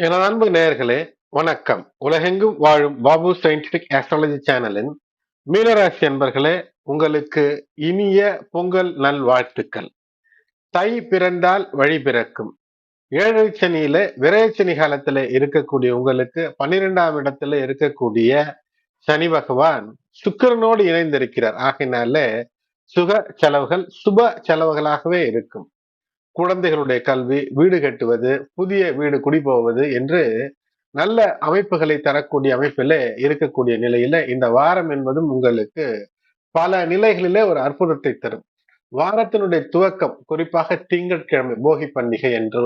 எனது அன்பு நேயர்களே வணக்கம். உலகெங்கும் வாழும் பாபு சயின்டிபிக் ஆஸ்ட்ராலஜி சேனலின் மீனராசி அன்பர்களே உங்களுக்கு இனிய பொங்கல் நல்வாழ்த்துக்கள். தை பிறந்தால் வழி பிறக்கும். ஏழரை சனியில விரைச்சனி காலத்துல இருக்கக்கூடிய உங்களுக்கு பன்னிரெண்டாம் இடத்துல இருக்கக்கூடிய சனி பகவான் சுக்கிரனோடு இணைந்திருக்கிறார். ஆகினால சுக செலவுகள் சுப செலவுகளாகவே இருக்கும். குழந்தைகளுடைய கல்வி வீடு கட்டுவது புதிய வீடு குடி போவது என்று நல்ல அமைப்புகளை தரக்கூடிய அமைப்பில இருக்கக்கூடிய நிலையில இந்த வாரம் என்பதும் உங்களுக்கு பல நிலைகளிலே ஒரு அற்புதத்தை தரும். வாரத்தினுடைய துவக்கம் குறிப்பாக திங்கட்கிழமை போகி பண்டிகை என்று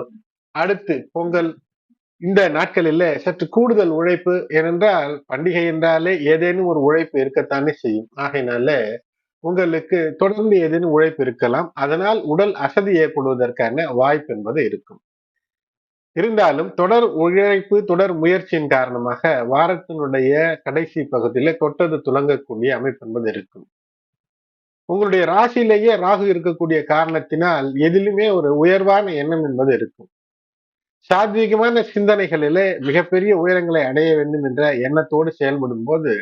அடுத்து பொங்கல் இந்த நாட்களில சற்று கூடுதல் உழைப்பு ஏனென்றால் பண்டிகை என்றாலே ஏதேனும் ஒரு உழைப்பு இருக்கத்தானே செய்யும். ஆகையினால உங்களுக்கு தொடர்ந்து ஏதேனும் உழைப்பு இருக்கலாம். அதனால் உடல் அசதி ஏற்படுவதற்கான வாய்ப்பு என்பது இருக்கும். இருந்தாலும் தொடர் உழைப்பு தொடர் முயற்சியின் காரணமாக வாரத்தினுடைய கடைசி பகுதியில கொட்டது துளங்கக்கூடிய அமைப்பு என்பது இருக்கும். உங்களுடைய ராசியிலேயே ராகு இருக்கக்கூடிய காரணத்தினால் எதிலுமே ஒரு உயர்வான எண்ணம் என்பது இருக்கும். சாத்வீகமான சிந்தனைகளிலே மிகப்பெரிய உயரங்களை அடைய வேண்டும் என்ற எண்ணத்தோடு செயல்படும் போது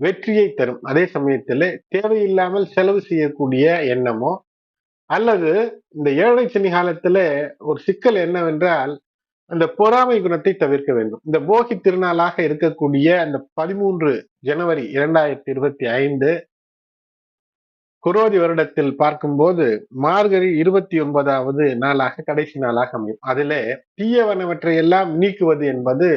வெற்றியை தரும். அதே சமயத்தில் தேவையில்லாமல் செலவு செய்யக்கூடிய எண்ணமோ அல்லது இந்த ஏழை சனி காலத்துல ஒரு சிக்கல் என்னவென்றால் அந்த பொறாமை குணத்தை தவிர்க்க வேண்டும். இந்த போகி திருநாளாக இருக்கக்கூடிய அந்த பதிமூன்று ஜனவரி இரண்டாயிரத்தி இருபத்தி ஐந்து குரோதி வருடத்தில் பார்க்கும்போது மார்கழி இருபத்தி ஒன்பதாவது நாளாக கடைசி நாளாக அமையும். அதிலே தீயவனவற்றை எல்லாம் நீக்குவது என்பது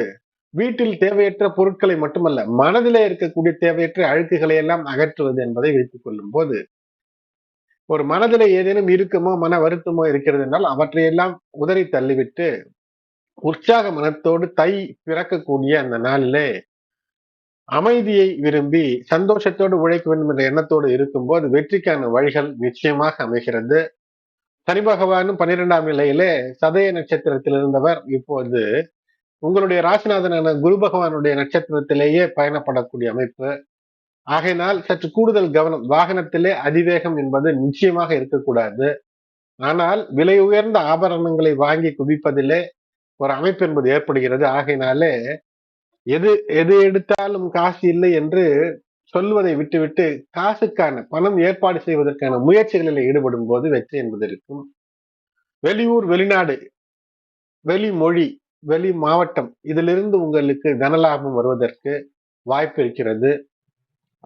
வீட்டில் தேவையற்ற பொருட்களை மட்டுமல்ல மனதிலே இருக்கக்கூடிய தேவையற்ற அழுக்குகளை எல்லாம் அகற்றுவது என்பதை வைத்துக் கொள்ளும் போது ஒரு மனதில ஏதேனும் இருக்குமோ மன வருத்தமோ இருக்கிறது என்றால் அவற்றையெல்லாம் உதறி தள்ளிவிட்டு உற்சாக மனத்தோடு தை பிறக்கக்கூடிய அந்த நாளிலே அமைதியை விரும்பி சந்தோஷத்தோடு உழைக்க வேண்டும் என்ற எண்ணத்தோடு இருக்கும்போது வெற்றிக்கான வழிகள் நிச்சயமாக அமைகிறது. சனி பகவானும் பன்னிரெண்டாம் நிலையிலே சதய நட்சத்திரத்தில் இருந்தவர் இப்போது உங்களுடைய ராசிநாதனான குரு பகவானுடைய நட்சத்திரத்திலேயே பயணப்படக்கூடிய அமைப்பு. ஆகையினால் சற்று கூடுதல் கவனம். வாகனத்திலே அதிவேகம் என்பது நிச்சயமாக இருக்கக்கூடாது. ஆனால் விலை உயர்ந்த ஆபரணங்களை வாங்கி குவிப்பதிலே ஒரு அமைப்பு என்பது ஏற்படுகிறது. ஆகையினாலே எது எது எடுத்தாலும் காசு இல்லை என்று சொல்வதை விட்டுவிட்டு காசுக்கான பணம் ஏற்பாடு செய்வதற்கான முயற்சிகளில் ஈடுபடும் போது வெற்றி என்பது இருக்கும். வெளியூர் வெளிநாடு வெளிமொழி வெளி மாவட்டம். இதிலிருந்து உங்களுக்கு தனலாபம் வருவதற்கு வாய்ப்பு இருக்கிறது.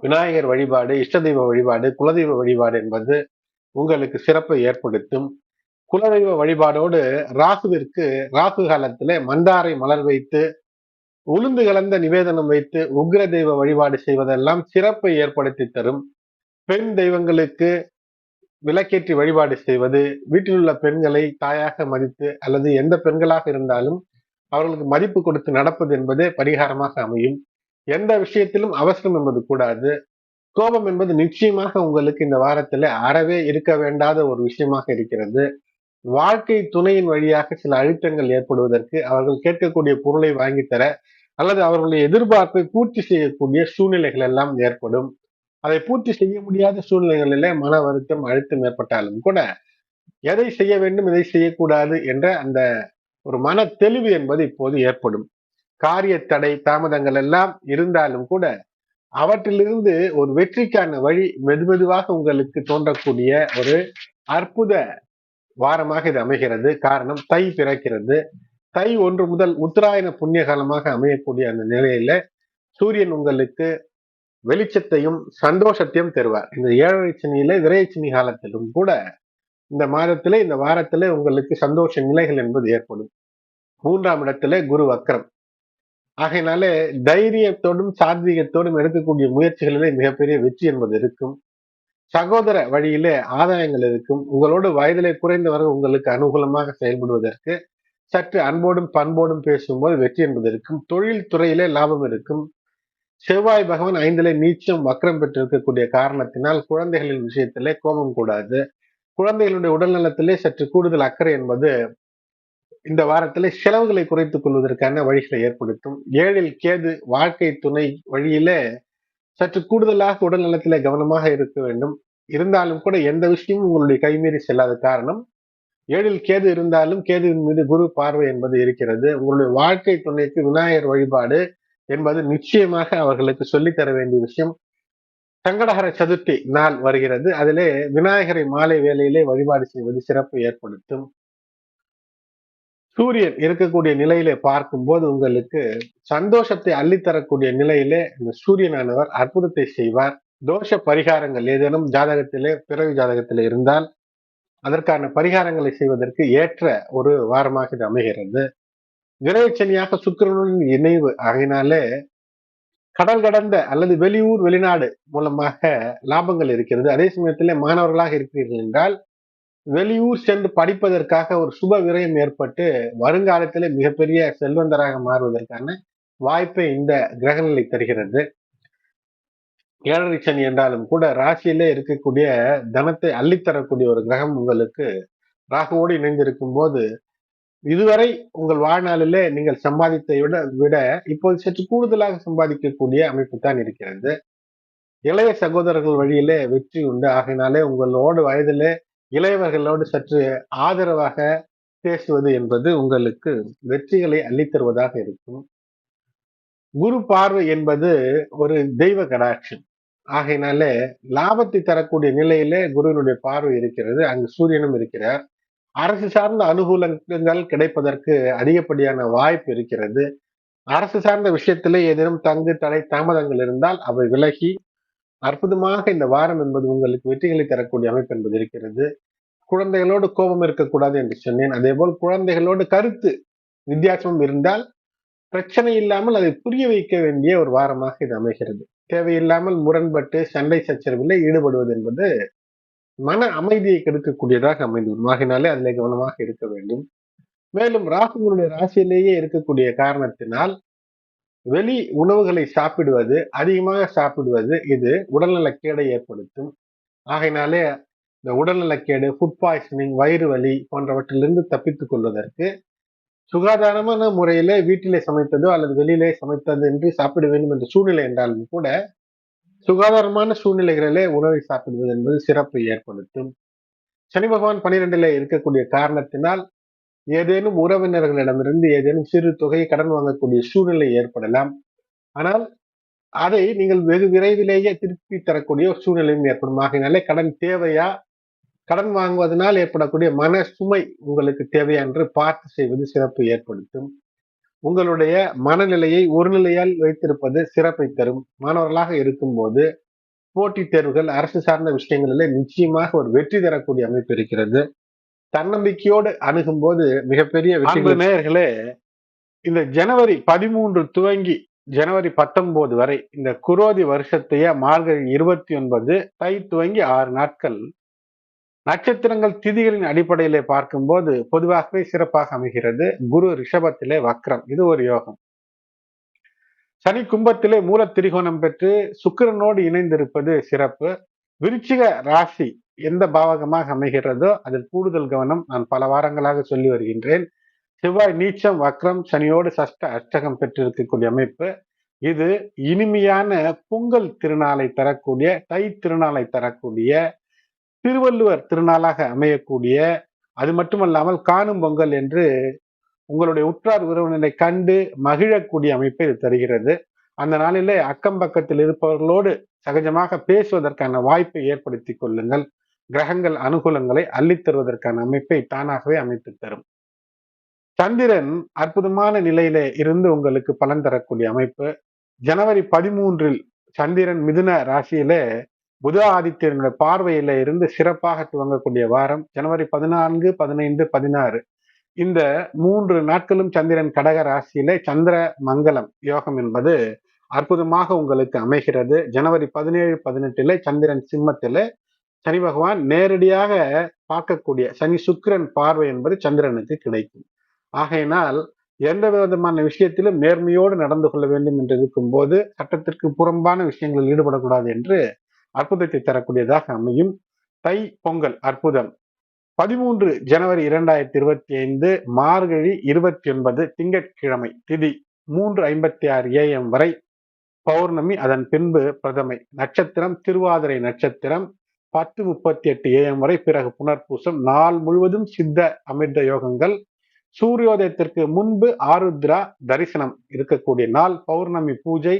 விநாயகர் வழிபாடு இஷ்ட தெய்வ வழிபாடு குலதெய்வ வழிபாடு என்பது உங்களுக்கு சிறப்பை ஏற்படுத்தும். குலதெய்வ வழிபாடோடு ராகுவிற்கு ராகு காலத்தில் மந்தாரை மலர் வைத்து உளுந்து கலந்த நிவேதனம் வைத்து உக்ர தெய்வ வழிபாடு செய்வதெல்லாம் சிறப்பை ஏற்படுத்தி தரும். பெண் தெய்வங்களுக்கு விளக்கேற்றி வழிபாடு செய்வது வீட்டில் உள்ள பெண்களை தாயாக மதித்து அல்லது எந்த பெண்களாக இருந்தாலும் அவர்களுக்கு மதிப்பு கொடுத்து நடப்பது என்பது பரிகாரமாக அமையும். எந்த விஷயத்திலும் அவசரம் என்பது கூடாது. கோபம் என்பது நிச்சயமாக உங்களுக்கு இந்த வாரத்துல அறவே இருக்க வேண்டாத ஒரு விஷயமாக இருக்கிறது. வாழ்க்கை துணையின் வழியாக சில அழுத்தங்கள் ஏற்படுவதற்கு அவர்கள் கேட்கக்கூடிய பொருளை வாங்கித்தர அல்லது அவர்களுடைய எதிர்பார்ப்பை பூர்த்தி செய்யக்கூடிய சூழ்நிலைகள் எல்லாம் ஏற்படும். அதை பூர்த்தி செய்ய முடியாத சூழ்நிலைகளிலே மன வருத்தம் அழுத்தம் ஏற்பட்டாலும் கூட எதை செய்ய வேண்டும் எதை செய்யக்கூடாது என்ற அந்த ஒரு மன தெளிவு என்பது இப்போது ஏற்படும். காரிய தடை தாமதங்கள் எல்லாம் இருந்தாலும் கூட அவற்றிலிருந்து ஒரு வெற்றிக்கான வழி மெதுமெதுவாக உங்களுக்கு தோன்றக்கூடிய ஒரு அற்புத வாரமாக இது அமைகிறது. காரணம் தை பிறக்கிறது. தை ஒன்று முதல் உத்தராயண புண்ணிய காலமாக அமையக்கூடிய அந்த நிலையில சூரியன் உங்களுக்கு வெளிச்சத்தையும் சந்தோஷத்தையும் தருவார். இந்த ஏழரை சனியில விரைச்சனி காலத்திலும் கூட இந்த மாதத்திலே இந்த வாரத்திலே உங்களுக்கு சந்தோஷ நிலைகள் என்பது ஏற்படும். மூன்றாம் இடத்துல குரு வக்ரம். ஆகையினாலே தைரியத்தோடும் சாத்வீகத்தோடும் எடுக்கக்கூடிய முயற்சிகளிலே மிகப்பெரிய வெற்றி என்பது இருக்கும். சகோதர வழியிலே ஆதாயங்கள் இருக்கும். உங்களோடு வயதிலே குறைந்தவர்கள் உங்களுக்கு அனுகூலமாக செயல்படுவதற்கு சற்று அன்போடும் பண்போடும் பேசும்போது வெற்றி என்பது இருக்கும். தொழில் துறையிலே லாபம் இருக்கும். செவ்வாய் பகவான் ஐந்திலே நீச்சம் வக்கரம் பெற்றிருக்கக்கூடிய காரணத்தினால் குழந்தைகளின் விஷயத்திலே கோபம் கூடாது. குழந்தைகளுடைய உடல்நலத்திலே சற்று கூடுதல் அக்கறை என்பது இந்த வாரத்திலே செலவுகளை குறைத்துக் கொள்வதற்கான வழிகளை ஏற்படுத்தும். ஏழில் கேது வாழ்க்கை துணை வழியிலே சற்று கூடுதலாக உடல் நலத்திலே கவனமாக இருக்க வேண்டும். இருந்தாலும் கூட எந்த விஷயமும் உங்களுடைய கைமீறி செல்லாத காரணம் ஏழில் கேது இருந்தாலும் கேதுவின் மீது குரு பார்வை என்பது இருக்கிறது. உங்களுடைய வாழ்க்கை துணைக்கு விநாயகர் வழிபாடு என்பது நிச்சயமாக அவர்களுக்கு சொல்லித்தர வேண்டிய விஷயம். சங்கடகர சதுர்த்தி நாள் வருகிறது. அதிலே விநாயகரை மாலை வேலையிலே வழிபாடு செய்வது சிறப்பு ஏற்படுத்தும். சூரியன் இருக்கக்கூடிய நிலையிலே பார்க்கும்போது உங்களுக்கு சந்தோஷத்தை அள்ளித்தரக்கூடிய நிலையிலே இந்த சூரியனானவர் அற்புதத்தை செய்வார். தோஷ பரிகாரங்கள் ஏதேனும் ஜாதகத்திலே பிறவி ஜாதகத்திலே இருந்தால் அதற்கான பரிகாரங்களை செய்வதற்கு ஏற்ற ஒரு வாரமாக இது அமைகிறது. விரைச்சனியாக சுக்கிரனுடன் இணைவு ஆகினாலே கடல் கடந்த அல்லது வெளியூர் வெளிநாடு மூலமாக லாபங்கள் இருக்கிறது. அதே சமயத்திலே மாணவர்களாக இருக்கிறீர்கள் என்றால் வெளியூர் சென்று படிப்பதற்காக ஒரு சுப விரயம் ஏற்பட்டு வருங்காலத்தில் மிகப்பெரிய செல்வந்தராக மாறுவதற்கான வாய்ப்பை இந்த கிரகநிலை தருகிறது. ஏழரை சனி என்றாலும் கூட ராசியிலே இருக்கக்கூடிய தனத்தை அள்ளித்தரக்கூடிய ஒரு கிரகம் உங்களுக்கு ராகுவோடு இணைந்திருக்கும் போது இதுவரை உங்கள் வாழ்நாளிலே நீங்கள் சம்பாதித்தை விட விட இப்போது சற்று கூடுதலாக சம்பாதிக்கக்கூடிய அமைப்பு தான் இருக்கிறது. இளைய சகோதரர்கள் வழியிலே வெற்றி உண்டு. ஆகினாலே உங்களோடு வயதிலே இளையவர்களோடு சற்று ஆதரவாக பேசுவது என்பது உங்களுக்கு வெற்றிகளை அள்ளித்தருவதாக இருக்கும். குரு பார்வை என்பது ஒரு தெய்வ கடாட்சன் ஆகையினாலே லாபத்தை தரக்கூடிய நிலையிலே குருவினுடைய பார்வை இருக்கிறது. அங்கு சூரியனும் இருக்கிறார். அரசு சார்ந்த அனுகூலங்கள் கிடைப்பதற்கு அதிகப்படியான வாய்ப்பு இருக்கிறது. அரசு சார்ந்த விஷயத்திலே ஏதேனும் தங்கு தடை தாமதங்கள் இருந்தால் அவை விலகி அற்புதமாக இந்த வாரம் என்பது உங்களுக்கு வெற்றிகளை தரக்கூடிய அமைப்பு என்பது இருக்கிறது. குழந்தைகளோடு கோபம் இருக்கக்கூடாது என்று சொன்னேன். அதே போல் குழந்தைகளோடு கருத்து வித்தியாசமும் இருந்தால் பிரச்சனை இல்லாமல் அதை புரிய வைக்க வேண்டிய ஒரு வாரமாக இது அமைகிறது. தேவையில்லாமல் முரண்பட்டு சண்டை சச்சரவில் ஈடுபடுவது என்பது மன அமைதியை கெடுக்கக்கூடியதாக அமைந்துவிடும். ஆகினாலே அதில் கவனமாக இருக்க வேண்டும். மேலும் ராகுங்களுடைய ராசியிலேயே இருக்கக்கூடிய காரணத்தினால் வெளி உணவுகளை சாப்பிடுவது அதிகமாக சாப்பிடுவது இது உடல்நலக்கேடை ஏற்படுத்தும். ஆகையினாலே இந்த உடல்நலக்கேடு ஃபுட் பாய்சனிங் வயிறு வலி போன்றவற்றிலிருந்து தப்பித்துக் கொள்வதற்கு சுகாதாரமான முறையில வீட்டிலே சமைத்ததோ அல்லது வெளியிலே சமைத்தது என்று சாப்பிட வேண்டும் என்ற சூழ்நிலை என்றாலும் கூட சுகாதாரமான சூழ்நிலைகளிலே உணவை சாப்பிடுவது என்பது சிறப்பை ஏற்படுத்தும். சனி பகவான் பனிரெண்டிலே இருக்கக்கூடிய காரணத்தினால் ஏதேனும் உறவினர்களிடமிருந்து ஏதேனும் சிறு தொகையை கடன் வாங்கக்கூடிய சூழ்நிலை ஏற்படலாம். ஆனால் அதை நீங்கள் வெகு விரைவிலேயே திருப்பி தரக்கூடிய ஒரு சூழ்நிலையும் ஏற்படும். ஆகினாலே கடன் தேவையா? கடன் வாங்குவதனால் ஏற்படக்கூடிய மன சுமை உங்களுக்கு தேவையா என்று பார்த்து செய்வது சிறப்பு ஏற்படுத்தும். உங்களுடைய மனநிலையை ஒரு நிலையால் வைத்திருப்பது சிறப்பை தரும். மாணவர்களாக இருக்கும்போது போட்டித் தேர்வுகள் அரசு சார்ந்த விஷயங்களிலே நிச்சயமாக ஒரு வெற்றி தரக்கூடிய அமைப்பு இருக்கிறது. தன்னம்பிக்கையோடு அணுகும் போது மிகப்பெரிய நேயர்களே இந்த ஜனவரி பதிமூன்று துவங்கி ஜனவரி பத்தொன்பது வரை இந்த குரோதி வருஷத்தைய மார்கழி இருபத்தி ஒன்பது தை துவங்கி ஆறு நாட்கள் நட்சத்திரங்கள் திதிகளின் அடிப்படையிலே பார்க்கும்போது பொதுவாகவே சிறப்பாக அமைகிறது. குரு ரிஷபத்திலே வக்ரம். இது ஒரு யோகம். சனி கும்பத்திலே மூல திரிகோணம் பெற்று சுக்கிரனோடு இணைந்திருப்பது சிறப்பு. விருச்சிக ராசி எந்த பாவகமாக அமைகிறதோ அதில் கூடுதல் கவனம் நான் பல வாரங்களாக சொல்லி வருகின்றேன். செவ்வாய் நீச்சம் வக்ரம் சனியோடு சஷ்ட அஷ்டகம் பெற்றிருக்கக்கூடிய அமைப்பு. இது இனிமையான பொங்கல் திருநாளை தரக்கூடிய தை திருநாளை தரக்கூடிய திருவள்ளுவர் திருநாளாக அமையக்கூடிய அது மட்டுமல்லாமல் காணும் பொங்கல் என்று உங்களுடைய உற்றார் உறவினரை கண்டு மகிழக்கூடிய அமைப்பை இது தருகிறது. அந்த நாளிலே அக்கம் பக்கத்தில் இருப்பவர்களோடு சகஜமாக பேசுவதற்கான வாய்ப்பை ஏற்படுத்தி கொள்ளுங்கள். கிரகங்கள் அனுகூலங்களை அள்ளித் தருவதற்கான அமைப்பை தானாகவே அமைத்து தரும். சந்திரன் அற்புதமான நிலையில இருந்து உங்களுக்கு பலன் தரக்கூடிய அமைப்பு. ஜனவரி பதிமூன்றில் சந்திரன் மிதுன ராசியில புத ஆதித்யனுடைய பார்வையில இருந்து சிறப்பாக துவங்கக்கூடிய வாரம் ஜனவரி பதினான்கு பதினைந்து பதினாறு. இந்த மூன்று நாட்களும் சந்திரன் கடக ராசியில சந்திர மங்கலம் யோகம் என்பது அற்புதமாக உங்களுக்கு அமைகிறது. ஜனவரி பதினேழு பதினெட்டுல சந்திரன் சிம்மத்தில சனி பகவான் நேரடியாக பார்க்கக்கூடிய சனி சுக்கிரன் பார்வை என்பது சந்திரனுக்கு கிடைக்கும். ஆகையினால் எந்த விதமான விஷயத்திலும் நேர்மையோடு நடந்து கொள்ள வேண்டும் என்று இருக்கும் போது சட்டத்திற்கு புறம்பான விஷயங்களில் ஈடுபடக்கூடாது என்று அற்புதத்தை தரக்கூடியதாக அமையும். தை பொங்கல் அற்புதம். பதிமூன்று ஜனவரி இரண்டாயிரத்தி இருபத்தி ஐந்து மார்கழி இருபத்தி ஒன்பது திங்கட்கிழமை திதி மூன்று ஐம்பத்தி ஆறு ஏஎம் வரை பௌர்ணமி அதன் பின்பு பிரதமை நட்சத்திரம் திருவாதிரை நட்சத்திரம் பத்து முப்பத்தி எட்டு ஏஎம் வரை பிறகு புனர்பூசம் நாள் முழுவதும் சித்த அமிர்த யோகங்கள். சூரியோதயத்திற்கு முன்பு ஆருத்ரா தரிசனம் இருக்கக்கூடிய நாள் பௌர்ணமி பூஜை.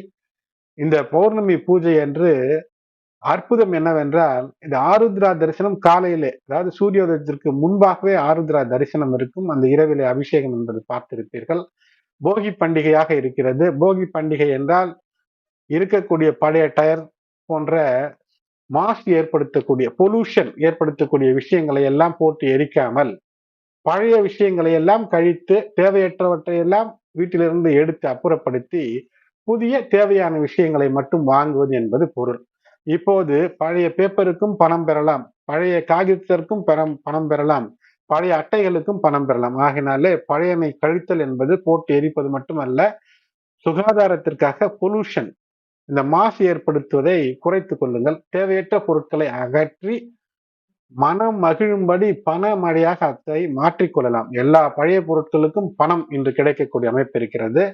இந்த பௌர்ணமி பூஜை என்று அற்புதம் என்னவென்றால் இந்த ஆருத்ரா தரிசனம் காலையிலே அதாவது சூரியோதயத்திற்கு முன்பாகவே ஆருத்ரா தரிசனம் இருக்கும் அந்த இரவிலே அபிஷேகம் என்பது பார்த்திருப்பீர்கள். போகி பண்டிகையாக இருக்கிறது. போகி பண்டிகை என்றால் இருக்கக்கூடிய பழைய டயர் போன்ற மாசு ஏற்படுத்தக்கூடிய பொல்யூஷன் ஏற்படுத்தக்கூடிய விஷயங்களை எல்லாம் போட்டு எரிக்காமல் பழைய விஷயங்களை எல்லாம் கழித்து தேவையற்றவற்றை எல்லாம் வீட்டிலிருந்து எடுத்து அப்புறப்படுத்தி புதிய தேவையான விஷயங்களை மட்டும் வாங்குவது என்பது பொருள். இப்போது பழைய பேப்பருக்கும் பணம் பெறலாம். பழைய காகிதத்திற்கும் பணம் பணம் பெறலாம். பழைய அட்டைகளுக்கும் பணம் பெறலாம். ஆகினாலே பழையமை கழித்தல் என்பது போட்டு எரிப்பது மட்டுமல்ல சுகாதாரத்திற்காக பொல்யூஷன் இந்த மாசு ஏற்படுத்துவதை குறைத்து கொள்ளுங்கள். தேவையற்ற பொருட்களை அகற்றி மனம் மகிழும்படி பண மழையாக அதை மாற்றிக்கொள்ளலாம் எல்லா பழைய பொருட்களுக்கும் பணம் இன்று கிடைக்கக்கூடிய அமைப்பு இருக்கிறது.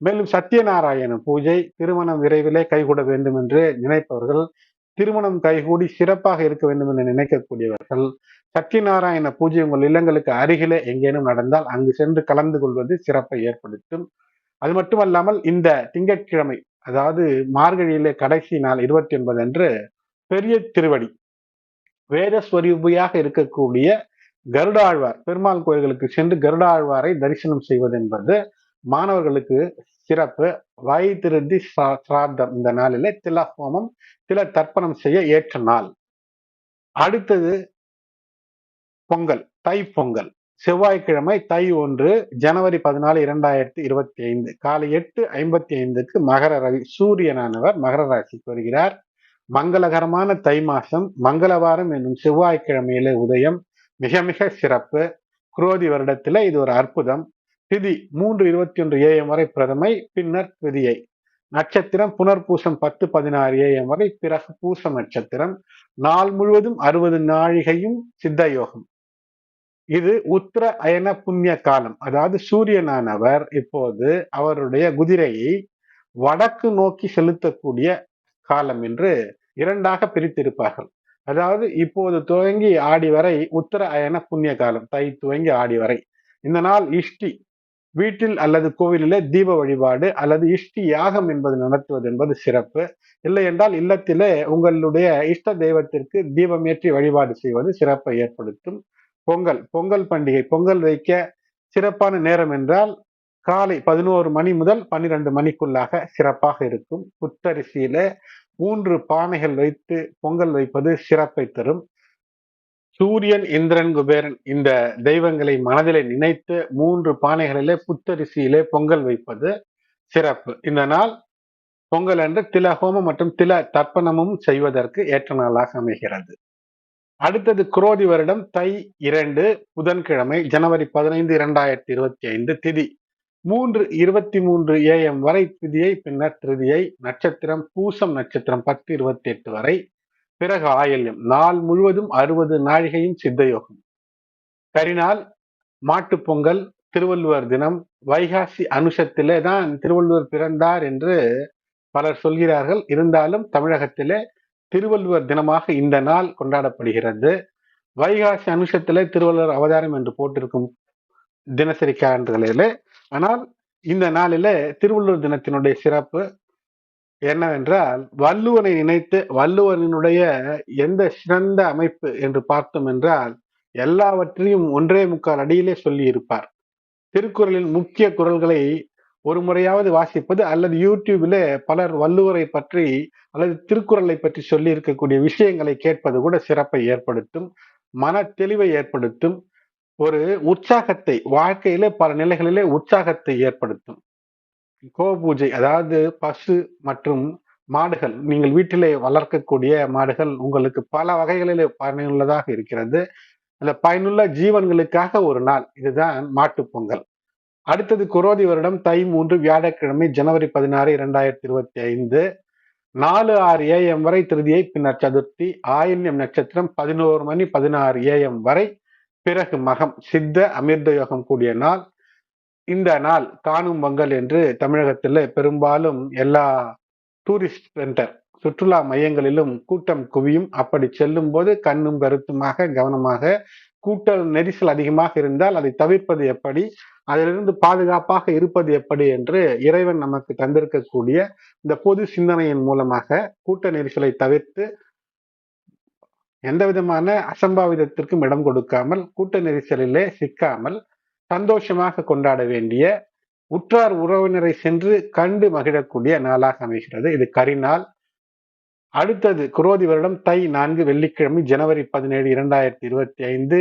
மேலும் சத்யநாராயண பூஜை திருமணம் விரைவிலே கைகூட வேண்டும் என்று நினைப்பவர்கள் திருமணம் கைகூடி சிறப்பாக இருக்க வேண்டும் என்று நினைக்கக்கூடியவர்கள் சத்யநாராயண பூஜை உங்கள் இல்லங்களுக்கு அருகிலே எங்கேனும் நடந்தால் அங்கு சென்று கலந்து கொள்வது சிறப்பை ஏற்படுத்தும். அது மட்டுமல்லாமல் இந்த திங்கட்கிழமை அதாவது மார்கழியிலே கடைசி நாள் இருபத்தி ஒன்பது அன்று பெரிய திருவடி வேதஸ்வரூபியாக இருக்கக்கூடிய கருடாழ்வார் பெருமாள் கோயில்களுக்கு சென்று கருடாழ்வாரை தரிசனம் செய்வது என்பது மாணவர்களுக்கு சிறப்பு. வாய் திருந்தி சிராத்தம் இந்த நாளிலே தில ஹோமம் தில தர்ப்பணம் செய்ய ஏற்ற நாள். அடுத்தது பொங்கல் தை பொங்கல். செவ்வாய்க்கிழமை தை ஒன்று ஜனவரி பதினாலு இரண்டாயிரத்தி இருபத்தி ஐந்து காலை எட்டு ஐம்பத்தி ஐந்துக்கு மகர ரவி சூரியனானவர் மகர ராசிக்கு வருகிறார். மங்களகரமான தை மாசம் மங்களவாரம் என்னும் செவ்வாய்க்கிழமையிலே உதயம். மிக மிக சிறப்பு. குரோதி வருடத்துல இது ஒரு அற்புதம். திதி மூன்று இருபத்தி ஒன்று ஏஎம் வரை பிரதமை பின்னர் திதியை. நட்சத்திரம் புனர்பூசம் பத்து பதினாறு ஏஎம் வரை பிறகு பூசம் நட்சத்திரம். நாள் முழுவதும் அறுபது நாழிகையும் சித்த யோகம். இது உத்திர அயன புண்ணிய காலம். அதாவது சூரியனானவர் இப்போது அவருடைய குதிரையை வடக்கு நோக்கி செலுத்தக்கூடிய காலம் என்று இரண்டாக பிரித்திருப்பார்கள். அதாவது இப்போது துவங்கி ஆடி வரை உத்தர அயன புண்ணிய காலம். தை துவங்கி ஆடி வரை. இந்த நாள் இஷ்டி வீட்டில் அல்லது கோவிலிலே தீப வழிபாடு அல்லது இஷ்டி யாகம் என்பது நடத்துவது என்பது சிறப்பு. இல்லை என்றால் இல்லத்திலே உங்களுடைய இஷ்ட தெய்வத்திற்கு தீபம் ஏற்றி வழிபாடு செய்வது சிறப்பை ஏற்படுத்தும். பொங்கல் பொங்கல் பண்டிகை பொங்கல் வைக்க சிறப்பான நேரம் என்றால் காலை பதினோரு மணி முதல் பன்னிரண்டு மணிக்குள்ளாக சிறப்பாக இருக்கும். புத்தரிசியில மூன்று பானைகள் வைத்து பொங்கல் வைப்பது சிறப்பை தரும். சூரியன் இந்திரன் குபேரன் இந்த தெய்வங்களை மனதிலே நினைத்து மூன்று பானைகளிலே புத்தரிசியிலே பொங்கல் வைப்பது சிறப்பு. இந்த நாள் பொங்கல் அன்று தில ஹோமம் மற்றும் தில தர்ப்பணமும் செய்வதற்கு ஏற்ற நாளாக அமைகிறது. அடுத்தது குரோதி வருடம் தை இரண்டு புதன்கிழமை ஜனவரி பதினைந்து இரண்டாயிரத்தி இருபத்தி ஐந்து திதி. மூன்று இருபத்தி மூன்று ஏஎம் வரை திதியை பின்னர் திருதியை நட்சத்திரம் பூசம் நட்சத்திரம் பத்து இருபத்தி எட்டு வரை பிறகு ஆயல்யம். நாள் முழுவதும் அறுபது நாழிகையும் சித்தயோகம். கரிநாள் மாட்டு பொங்கல் திருவள்ளுவர் தினம் வைகாசி அனுஷத்திலே தான் திருவள்ளுவர் பிறந்தார் என்று பலர் சொல்கிறார்கள். இருந்தாலும் தமிழகத்திலே திருவள்ளுவர் தினமாக இந்த நாள் கொண்டாடப்படுகிறது. வைகாசி அனுஷத்திலே திருவள்ளுவர் அவதாரம் என்று போட்டிருக்கும் தினசரி கேலண்டர்களிலே. ஆனால் இந்த நாளிலே திருவள்ளுவர் தினத்தினுடைய சிறப்பு என்னவென்றால் வள்ளுவனை நினைத்து வள்ளுவனுடைய எந்த சிறந்த அமைப்பு என்று பார்த்தோம் என்றால் எல்லாவற்றையும் ஒன்றே முக்கால் அடியிலே சொல்லி இருப்பார் திருக்குறளின் முக்கிய குரல்களை ஒரு முறையாவது வாசிப்பது அல்லது யூடியூபிலே பலர் வள்ளுவரை பற்றி அல்லது திருக்குறளை பற்றி சொல்லி இருக்கக்கூடிய விஷயங்களை கேட்பது கூட சிறப்பை ஏற்படுத்தும் மன தெளிவை ஏற்படுத்தும் ஒரு உற்சாகத்தை வாழ்க்கையிலே பல நிலைகளிலே உற்சாகத்தை ஏற்படுத்தும். கோ பூஜை அதாவது பசு மற்றும் மாடுகள் நீங்கள் வீட்டிலே வளர்க்கக்கூடிய மாடுகள் உங்களுக்கு பல வகைகளிலே பயனுள்ளதாக இருக்கிறது. அந்த பயனுள்ள ஜீவன்களுக்காக ஒரு நாள் இதுதான் மாட்டு பொங்கல். அடுத்தது குரோதி வருடம் தை மூன்று வியாழக்கிழமை ஜனவரி பதினாறு இரண்டாயிரத்தி இருபத்தி ஐந்து. நாலு ஆறு ஏஎம் வரை திருதியை பின்னர் சதுர்த்தி ஆயில்யம் நட்சத்திரம் பதினோரு மணி பதினாறு ஏஎம் வரை பிறகு மகம் சித்த அமிர்த யோகம் கூடிய நாள். இந்த நாள் காணும் பொங்கல் என்று தமிழகத்தில் பெரும்பாலும் எல்லா டூரிஸ்ட் சென்டர் சுற்றுலா மையங்களிலும் கூட்டம் குவியும். அப்படி செல்லும் போது கண்ணும் கருத்துமாக கவனமாக கூட்டல் நெரிசல் அதிகமாக இருந்தால் அதை தவிர்ப்பது எப்படி அதிலிருந்து பாதுகாப்பாக இருப்பது எப்படி என்று இறைவன் நமக்கு தந்திருக்கக்கூடிய இந்த பொது சிந்தனையின் மூலமாக கூட்ட நெரிசலை தவிர்த்து எந்த விதமான அசம்பாவிதத்திற்கும் இடம் கொடுக்காமல் கூட்ட நெரிசலிலே சிக்காமல் சந்தோஷமாக கொண்டாட வேண்டிய உற்றார் உறவினரை சென்று கண்டு மகிழக்கூடிய நாளாக அமைகிறது. இது கரிநாள். அடுத்தது குரோதி வருடம் தை நான்கு வெள்ளிக்கிழமை ஜனவரி பதினேழு இரண்டாயிரத்தி இருபத்தி ஐந்து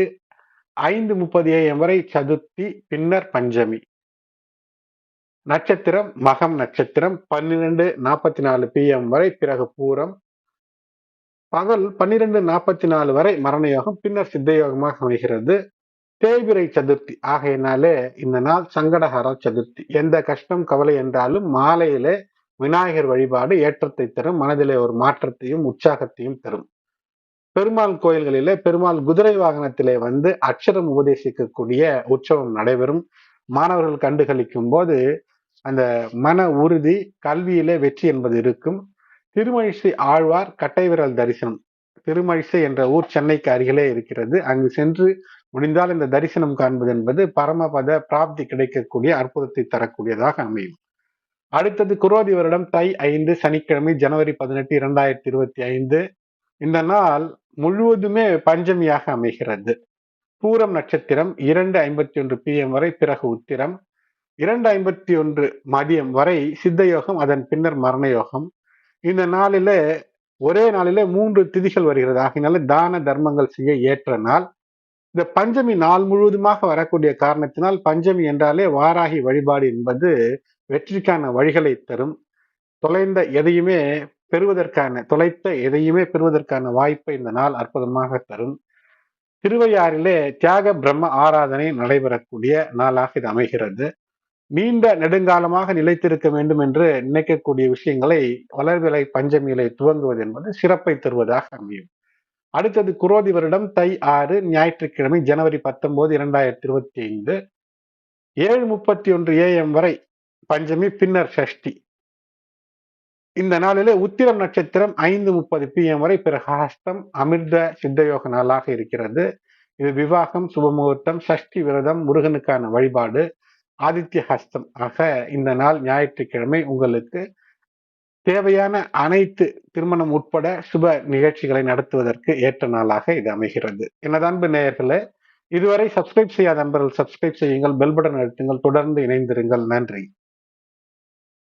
ஐந்து முப்பது ஏஎம் வரை சதுர்த்தி பின்னர் பஞ்சமி. நட்சத்திரம் மகம் நட்சத்திரம் பன்னிரெண்டு நாற்பத்தி நாலு பிஎம் வரை பிறகு பூரம். பகல் பன்னிரெண்டு நாற்பத்தி நாலு வரை மரண யோகம் பின்னர் சித்த யோகமாக அமைகிறது. தேய்பிரை சதுர்த்தி. ஆகையினாலே இந்த நாள் சங்கடஹர சதுர்த்தி. எந்த கஷ்டம் கவலை என்றாலும் மாலையிலே விநாயகர் வழிபாடு ஏற்றத்தை தரும். மனதிலே ஒரு மாற்றத்தையும் உற்சாகத்தையும் தரும். பெருமாள் கோயில்களிலே பெருமாள் குதிரை வாகனத்திலே வந்து அக்ஷரம் உபதேசிக்கக்கூடிய உற்சவம் நடைபெறும். மாணவர்கள் கண்டுகளிக்கும் போது அந்த மன உறுதி கல்வியிலே வெற்றி என்பது இருக்கும். திருமழிசை ஆழ்வார் கட்டை விரல் தரிசனம். திருமழிசை என்ற ஊர் சென்னைக்கு அருகிலே இருக்கிறது. அங்கு சென்று முடிந்தால் இந்த தரிசனம் காண்பது என்பது பரமபத பிராப்தி கிடைக்கக்கூடிய அற்புதத்தை தரக்கூடியதாக அமையும். அடுத்தது குரோதி வருடம் தை ஐந்து சனிக்கிழமை ஜனவரி பதினெட்டு இரண்டாயிரத்தி இருபத்தி ஐந்து. இந்த நாள் முழுவதுமே பஞ்சமியாக அமைகிறது. பூரம் நட்சத்திரம் இரண்டு ஐம்பத்தி ஒன்று பிஎம் வரை பிறகு உத்திரம் இரண்டு ஐம்பத்தி ஒன்று மதியம் வரை சித்த யோகம் அதன் பின்னர் மரண யோகம். இந்த நாளில ஒரே நாளில மூன்று திதிகள் வருகிறது. ஆகினால தான தர்மங்கள் செய்ய ஏற்ற நாள். இந்த பஞ்சமி நாள் முழுவதுமாக வரக்கூடிய காரணத்தினால் பஞ்சமி என்றாலே வாராகி வழிபாடு என்பது வெற்றிக்கான வழிகளை தரும். தொலைந்த எதையுமே பெறுவதற்கான தொலைத்த எதையுமே பெறுவதற்கான வாய்ப்பை இந்த நாள் அற்புதமாக தரும். திருவையாறிலே தியாக பிரம்ம ஆராதனை நடைபெறக்கூடிய நாளாக இது அமைகிறது. நீண்ட நெடுங்காலமாக நிலைத்திருக்க வேண்டும் என்று நினைக்கக்கூடிய விஷயங்களை வளர்விலை பஞ்சமியிலை துவங்குவது என்பது சிறப்பை தருவதாக அமையும். அடுத்தது குரோதி வருடம் தை ஆறு ஞாயிற்றுக்கிழமை ஜனவரி பத்தொன்பது இரண்டாயிரத்தி இருபத்தி ஐந்து ஏழு முப்பத்தி ஒன்று ஏஎம் வரை பஞ்சமி பின்னர் ஷஷ்டி. இந்த நாளிலே உத்திரம் நட்சத்திரம் ஐந்து முப்பது பிஎம் வரை பிரகாஷ்டம் அமிர்த சித்தயோக நாளாக இருக்கிறது. இது விவாகம் சுபமுகூர்த்தம் சஷ்டி விரதம் முருகனுக்கான வழிபாடு ஆதித்ய ஹஸ்தம் ஆக இந்த நாள் ஞாயிற்றுக்கிழமை உங்களுக்கு தேவையான அனைத்து திருமணம் உட்பட சுப நிகழ்ச்சிகளை நடத்துவதற்கு ஏற்ற நாளாக இது அமைகிறது. எனது அன்பு நேயர்களே இதுவரை சப்ஸ்கிரைப் செய்யாத நண்பர்கள் சப்ஸ்கிரைப் செய்யுங்கள் பெல் பட்டன் அழுத்துங்கள் தொடர்ந்து இணைந்திருங்கள். நன்றி.